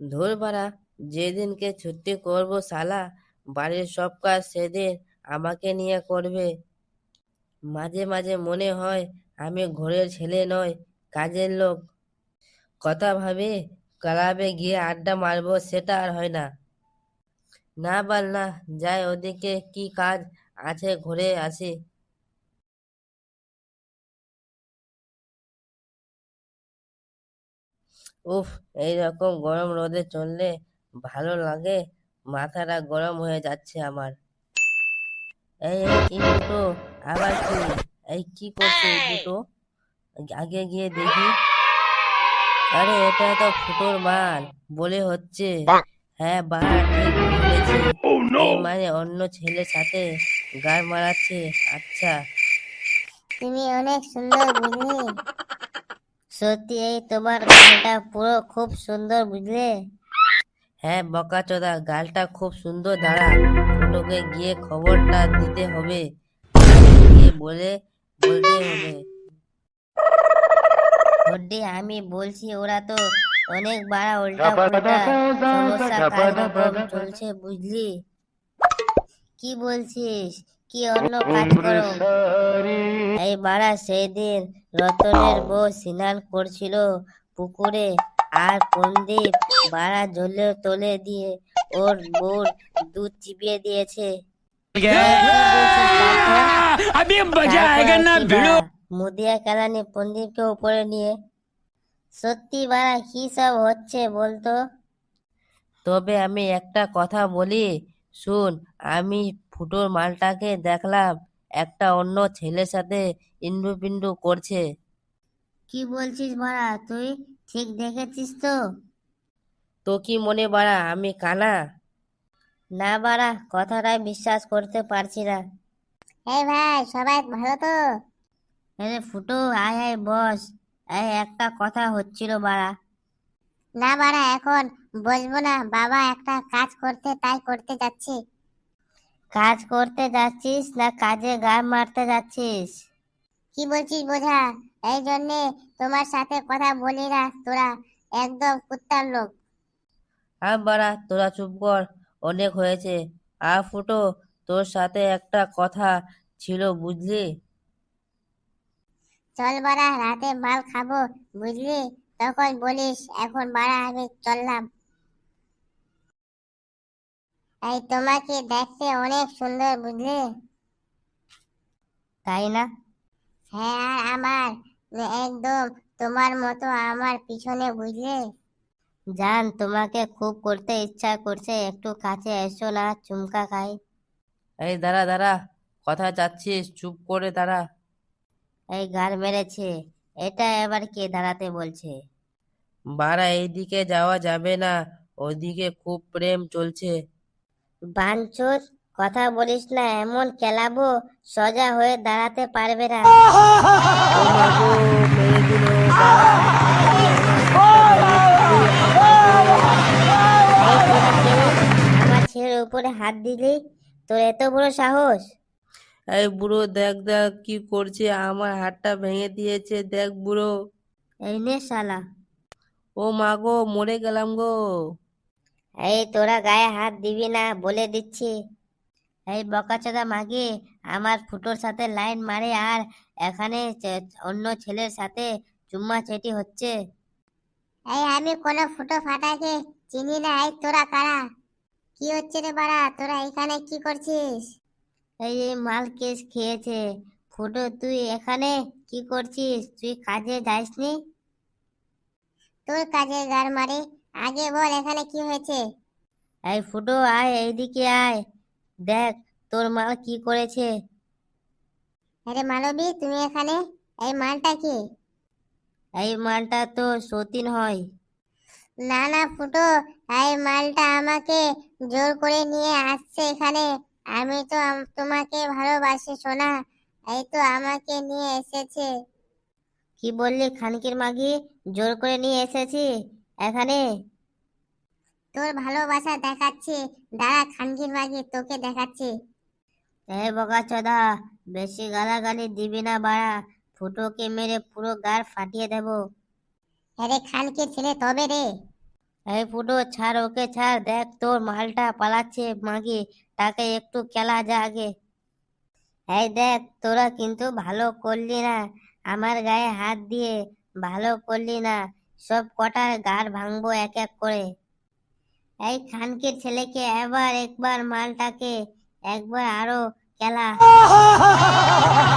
ধুর বাড়া, যেদিনকে ছুটি করব শালা, বাড়ির সব কাজ সেদিন আমাকে নিয়ে করবে। মাঝে মাঝে মনে হয় আমি ঘরের ছেলে নয় কাজের লোক। কথা ভাবে, ক্লাবে গিয়ে আড্ডা মারবো সেটা আর হয় না। না বাল না যাই ওদিকে কি কাজ আছে ঘুরে আসি। উফ এইরকম গরম রোদে চললে ভালো লাগে? মাথাটা গরম হয়ে যাচ্ছে আমার। এই এই দুটো আবার কি? এই কি করছে এই দুটো? আগে গিয়ে দেখি। আরে এটা তো ফুটোর মাল বলে হচ্ছে। হ্যাঁ বাড়া ঠিক বলেছি। মানে অন্য ছেলের সাথে গাড় মারাচ্ছে। আচ্ছা। তুমি অনেক সুন্দর বুঝলে? সত্যি এই তোমার গানটা পুরো খুব সুন্দর বুঝলে? হ্যাঁ বকাচোদা গালটা খুব সুন্দর দাঁড়া। ফুটোকে গিয়ে খবরটা দিতে হবে। গিয়ে বলে বলতে হবে। হড্ডি আমি বলছি ওরা তো অনেক বাড়া উল্টা পাল্টা সমস্যা কাজকর্ম চলছে বুঝলি? কি বলছিস? কি অন্য কাজ করো। এই মারা সেই দিন রতনের বউ স্নান করছিল পুকুরে আর পন্দীপ মারা জলে তোলে দিয়ে ওর বোর দুধ চিপিয়ে দিয়েছে। মুদিয়া কালানি পন্দীপকে উপরে নিয়ে সত্যি বারা কি সব হচ্ছে বলতো? তবে আমি একটা কথা বলি শুন আমি ফুটোর মালটাকে দেখলাম একটা অন্য ছেলের সাথে ইন্ডু পিন্ডু করছে। কি বলছিস বাড়া তুই ঠিক দেখেছিস তো? তো কি মনে বাড়া আমি কানা? না বাড়া কথাটাই বিশ্বাস করতে পারছি না। এই ভাই সবাই ভালো তো? আরে ফুটো আয় আয় বস। এই একটা কথা হচ্ছিল বাড়া না বাড়া এখন বসবো না। বাবা একটা কাজ করতে তাই করতে যাচ্ছি। কাজ করতে যাচ্ছিস না কাজে গান মারতে যাচ্ছিস? কি বলছিস বোঝা? এই জন্যে তোমার সাথে কথা বলি না তোরা একদম কুত্তার লোক। আর বাড়া তোরা চুপ কর অনেক হয়েছে। আর ফুটো তোর সাথে একটা কথা ছিল বুঝলি? চল বাড়া রাতে মাল খাব বুঝলি? তখন বলিস এখন বাড়া আমি চললাম। এই তোমাকে দেখতে অনেক সুন্দর বুঝলে? তাই না? হ্যাঁ আর আমার একদম তোমার মতো আমার পিছনে বুঝলে? জান তোমাকে খুব করতে ইচ্ছা করছে একটু কাছে এসো না চুমকা খাই। এই দাঁড়া দাঁড়া কথা যাচ্ছিস চুপ করে দাঁড়া। এই গাল মেরেছে এটা এবার কে দাঁড়াতে বলছে? বাড়া এইদিকে যাওয়া যাবে না ওদিকে খুব প্রেম চলছে। বাঞ্চুর কথা বলিস না এমন কেলাবো সোজা হয়ে দাঁড়াতে পারবে না। আমার ছেলের উপরে হাত দিলি তোর এত বড় সাহস? এই বুড়ো দেখ দেখ কি করছে আমার হাতটা ভেঙে দিয়েছে দেখ বুড়ো। এই নে শালা। ও মা গো মরে গেলাম গো। এই তোরা গায়ে হাত দিবি না বলে দিচ্ছি। এই বকাচোদা মাগি আমার ফুটোর সাথে লাইন মারে আর এখানে অন্য ছেলের সাথে চুম্মা চেটি হচ্ছে। এই আমি কোনো ফুটো ফাটাকে চিনি না এই তোরা কারা? কি হচ্ছে রে বাড়া তোরা এখানে কি করছিস? এই মাল কেস খেয়েছে? ফুটো তুই এখানে কি করছিস? তুই কাজে যাসনি? তোর কাজে গার মারে আগে বল এখানে কি হয়েছে? এই ফুটো আয় এইদিকে আয়। দেখ তোর মাল কি করেছে? আরে মালবী তুমি এখানে? এই মালটা কি? এই মালটা তো সতীন হয়। না না ফুটো এই মালটা আমাকে জোর করে নিয়ে আসছে এখানে। আমি তো তোমাকে ভালোবাসি সোনা। এই তো আমাকে নিয়ে এসেছে। কি বললি খানকির মাগি? জোর করে নিয়ে এসেছি? এখানে। তোর ভালোবাসা দেখাচ্ছি। দাঁড়া, খানকির মাগি তোকে দেখাচ্ছি। এ বকা চোদা, বেশি গালাগালি দিবি না বাড়া। ফুটোকে মেরে পুরো গার ফাটিয়ে দেব। আরে, খানকির ছেলে তবে রে। এই ফুটো, ছাড় ওকে, ছাড়। দেখ, তোর মালটা পালাচ্ছে মাগি। তাকে একটু খেলা যা আগে। এই দেখ, তোরা কিন্তু ভালো করলি না। আমার গায়ে হাত দিয়ে ভালো করলি না। সব কটার গার ভাঙবো এক এক করে। এই খানকির ছেলেকে এবার একবার মালটাকে একবার আরও খেলা।